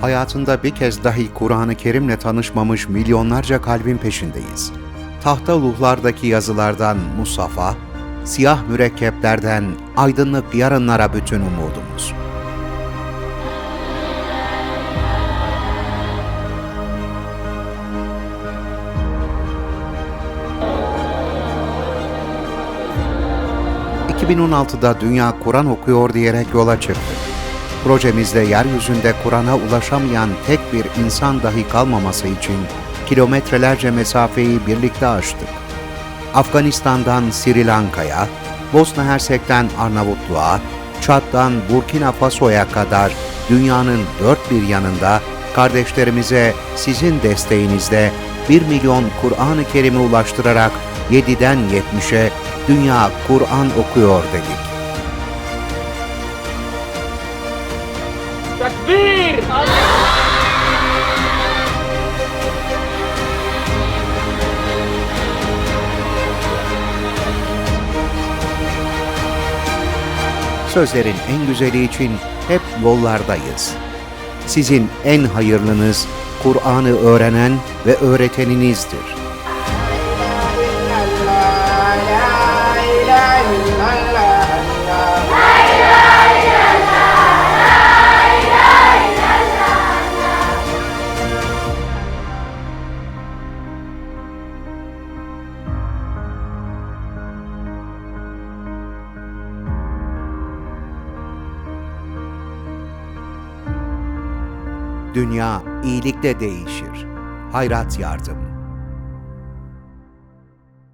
hayatında bir kez dahi Kur'an-ı Kerim'le tanışmamış milyonlarca kalbin peşindeyiz. Tahta luhlardaki yazılardan Musafa, siyah mürekkeplerden aydınlık yarınlara bütün umudumuz. ...2016'da Dünya Kur'an okuyor diyerek yola çıktık. Projemizde yeryüzünde Kur'an'a ulaşamayan tek bir insan dahi kalmaması için kilometrelerce mesafeyi birlikte aştık. Afganistan'dan Sri Lanka'ya, Bosna Hersek'ten Arnavutluğa, Çad'dan Burkina Faso'ya kadar dünyanın dört bir yanında kardeşlerimize sizin desteğinizle 1 milyon Kur'an-ı Kerim'i ulaştırarak 7'den 70'e Dünya Kur'an okuyor dedik. Takbir! Sözlerin en güzeli için hep yollardayız. Sizin en hayırlınız Kur'an'ı öğrenen ve öğreteninizdir. Dünya iyilikle değişir. Hayrat yardım.